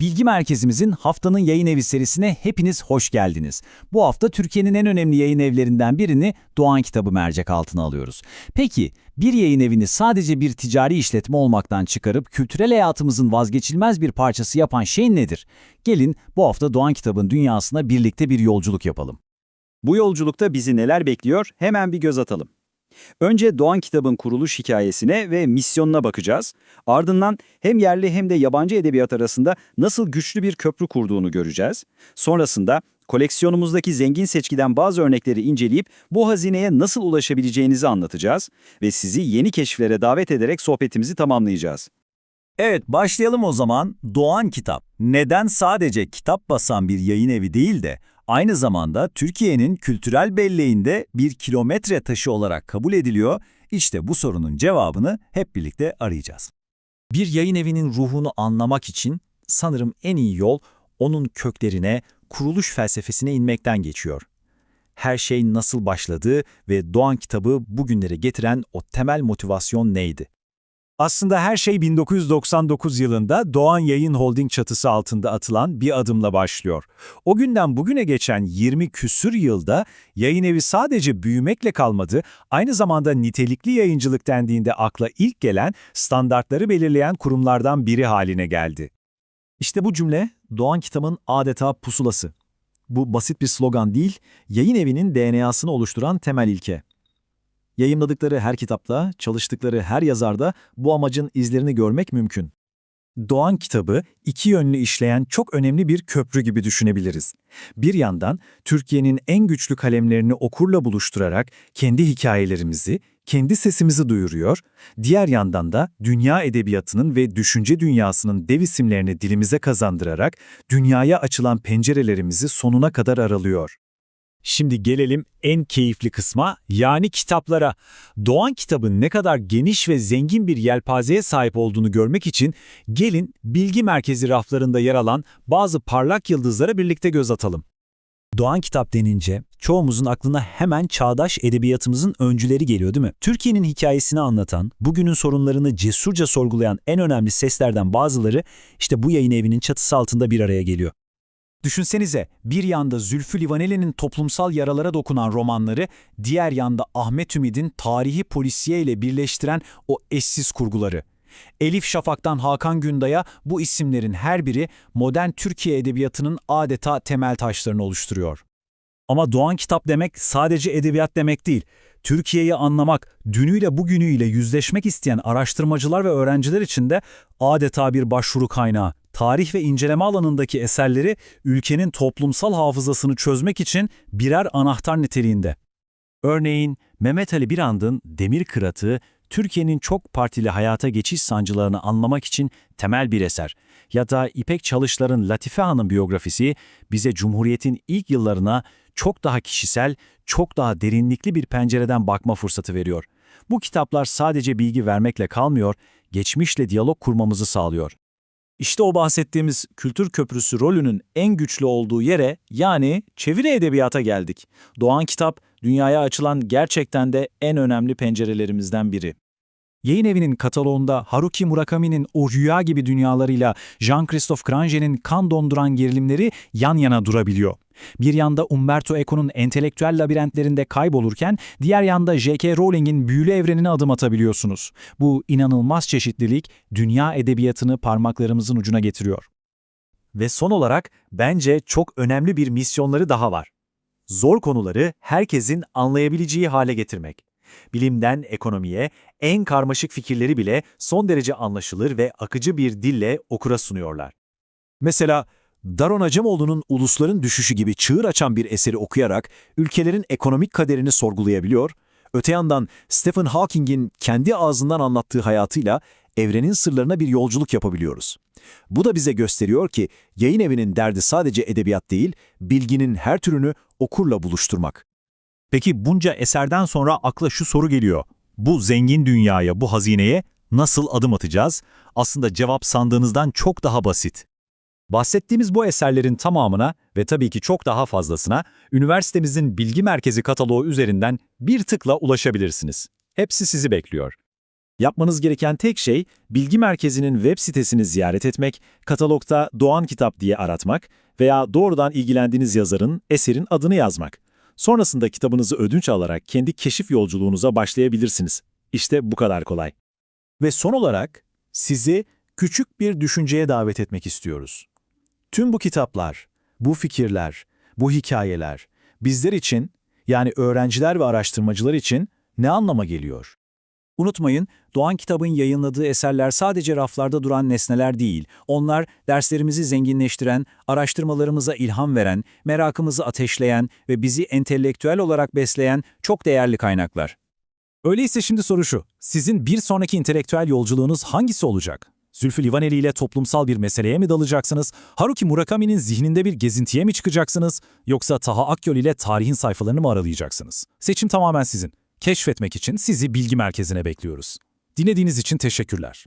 Bilgi Merkezimizin haftanın yayın evi serisine hepiniz hoş geldiniz. Bu hafta Türkiye'nin en önemli yayın evlerinden birini Doğan Kitabı mercek altına alıyoruz. Peki bir yayın evini sadece bir ticari işletme olmaktan çıkarıp kültürel hayatımızın vazgeçilmez bir parçası yapan şey nedir? Gelin bu hafta Doğan Kitab'ın dünyasına birlikte bir yolculuk yapalım. Bu yolculukta bizi neler bekliyor hemen bir göz atalım. Önce Doğan Kitab'ın kuruluş hikayesine ve misyonuna bakacağız. Ardından hem yerli hem de yabancı edebiyat arasında nasıl güçlü bir köprü kurduğunu göreceğiz. Sonrasında koleksiyonumuzdaki zengin seçkiden bazı örnekleri inceleyip bu hazineye nasıl ulaşabileceğinizi anlatacağız ve sizi yeni keşiflere davet ederek sohbetimizi tamamlayacağız. Evet başlayalım o zaman. Doğan Kitap. Neden sadece kitap basan bir yayın evi değil de aynı zamanda Türkiye'nin kültürel belleğinde bir kilometre taşı olarak kabul ediliyor? İşte bu sorunun cevabını hep birlikte arayacağız. Bir yayın evinin ruhunu anlamak için sanırım en iyi yol onun köklerine, kuruluş felsefesine inmekten geçiyor. Her şey nasıl başladı ve Doğan kitabı bugünlere getiren o temel motivasyon neydi? Aslında her şey 1999 yılında Doğan Yayın Holding çatısı altında atılan bir adımla başlıyor. O günden bugüne geçen 20 küsür yılda yayın evi sadece büyümekle kalmadı, aynı zamanda nitelikli yayıncılık dendiğinde akla ilk gelen standartları belirleyen kurumlardan biri haline geldi. İşte bu cümle Doğan kitabın adeta pusulası. Bu basit bir slogan değil, yayın evinin DNA'sını oluşturan temel ilke. Yayımladıkları her kitapta, çalıştıkları her yazarda bu amacın izlerini görmek mümkün. Doğan kitabı iki yönlü işleyen çok önemli bir köprü gibi düşünebiliriz. Bir yandan Türkiye'nin en güçlü kalemlerini okurla buluşturarak kendi hikayelerimizi, kendi sesimizi duyuruyor, diğer yandan da dünya edebiyatının ve düşünce dünyasının dev isimlerini dilimize kazandırarak dünyaya açılan pencerelerimizi sonuna kadar aralıyor. Şimdi gelelim en keyifli kısma yani kitaplara. Doğan kitabın ne kadar geniş ve zengin bir yelpazeye sahip olduğunu görmek için gelin bilgi merkezi raflarında yer alan bazı parlak yıldızlara birlikte göz atalım. Doğan kitap denince çoğumuzun aklına hemen çağdaş edebiyatımızın öncüleri geliyor değil mi? Türkiye'nin hikayesini anlatan, bugünün sorunlarını cesurca sorgulayan en önemli seslerden bazıları işte bu yayın evinin çatısı altında bir araya geliyor. Düşünsenize bir yanda Zülfü Livaneli'nin toplumsal yaralara dokunan romanları, diğer yanda Ahmet Ümid'in tarihi polisiye ile birleştiren o eşsiz kurguları. Elif Şafak'tan Hakan Günday'a bu isimlerin her biri modern Türkiye edebiyatının adeta temel taşlarını oluşturuyor. Ama Doğan kitap demek sadece edebiyat demek değil. Türkiye'yi anlamak, dünüyle bugünüyle yüzleşmek isteyen araştırmacılar ve öğrenciler için de adeta bir başvuru kaynağı tarih ve inceleme alanındaki eserleri ülkenin toplumsal hafızasını çözmek için birer anahtar niteliğinde. Örneğin Mehmet Ali Birand'ın Demir Kıratı, Türkiye'nin çok partili hayata geçiş sancılarını anlamak için temel bir eser. Ya da İpek Çalışlar'ın Latife Hanım biyografisi bize Cumhuriyet'in ilk yıllarına çok daha kişisel, çok daha derinlikli bir pencereden bakma fırsatı veriyor. Bu kitaplar sadece bilgi vermekle kalmıyor, geçmişle diyalog kurmamızı sağlıyor. İşte o bahsettiğimiz kültür köprüsü rolünün en güçlü olduğu yere yani çeviri edebiyata geldik. Doğan Kitap, dünyaya açılan gerçekten de en önemli pencerelerimizden biri. Yayın evinin kataloğunda Haruki Murakami'nin o rüya gibi dünyalarıyla Jean-Christophe Granger'in kan donduran gerilimleri yan yana durabiliyor. Bir yanda Umberto Eco'nun entelektüel labirentlerinde kaybolurken, diğer yanda J.K. Rowling'in büyülü evrenine adım atabiliyorsunuz. Bu inanılmaz çeşitlilik, dünya edebiyatını parmaklarımızın ucuna getiriyor. Ve son olarak, bence çok önemli bir misyonları daha var. Zor konuları herkesin anlayabileceği hale getirmek. Bilimden ekonomiye, en karmaşık fikirleri bile son derece anlaşılır ve akıcı bir dille okura sunuyorlar. Mesela Daron Acemoğlu'nun Ulusların Düşüşü gibi çığır açan bir eseri okuyarak ülkelerin ekonomik kaderini sorgulayabiliyor, öte yandan Stephen Hawking'in kendi ağzından anlattığı hayatıyla evrenin sırlarına bir yolculuk yapabiliyoruz. Bu da bize gösteriyor ki yayın evinin derdi sadece edebiyat değil, bilginin her türünü okurla buluşturmak. Peki bunca eserden sonra akla şu soru geliyor. Bu zengin dünyaya, bu hazineye nasıl adım atacağız? Aslında cevap sandığınızdan çok daha basit. Bahsettiğimiz bu eserlerin tamamına ve tabii ki çok daha fazlasına üniversitemizin bilgi merkezi kataloğu üzerinden bir tıkla ulaşabilirsiniz. Hepsi sizi bekliyor. Yapmanız gereken tek şey bilgi merkezinin web sitesini ziyaret etmek, katalogda Doğan Kitap diye aratmak veya doğrudan ilgilendiğiniz yazarın, eserin adını yazmak. Sonrasında kitabınızı ödünç alarak kendi keşif yolculuğunuza başlayabilirsiniz. İşte bu kadar kolay. Ve son olarak sizi küçük bir düşünceye davet etmek istiyoruz. Tüm bu kitaplar, bu fikirler, bu hikayeler bizler için yani öğrenciler ve araştırmacılar için ne anlama geliyor? Unutmayın, Doğan Kitab'ın yayınladığı eserler sadece raflarda duran nesneler değil. Onlar derslerimizi zenginleştiren, araştırmalarımıza ilham veren, merakımızı ateşleyen ve bizi entelektüel olarak besleyen çok değerli kaynaklar. Öyleyse şimdi soru şu. Sizin bir sonraki entelektüel yolculuğunuz hangisi olacak? Zülfü Livaneli ile toplumsal bir meseleye mi dalacaksınız? Haruki Murakami'nin zihninde bir gezintiye mi çıkacaksınız? Yoksa Taha Akyol ile tarihin sayfalarını mı aralayacaksınız? Seçim tamamen sizin. Keşfetmek için sizi bilgi merkezine bekliyoruz. Dinlediğiniz için teşekkürler.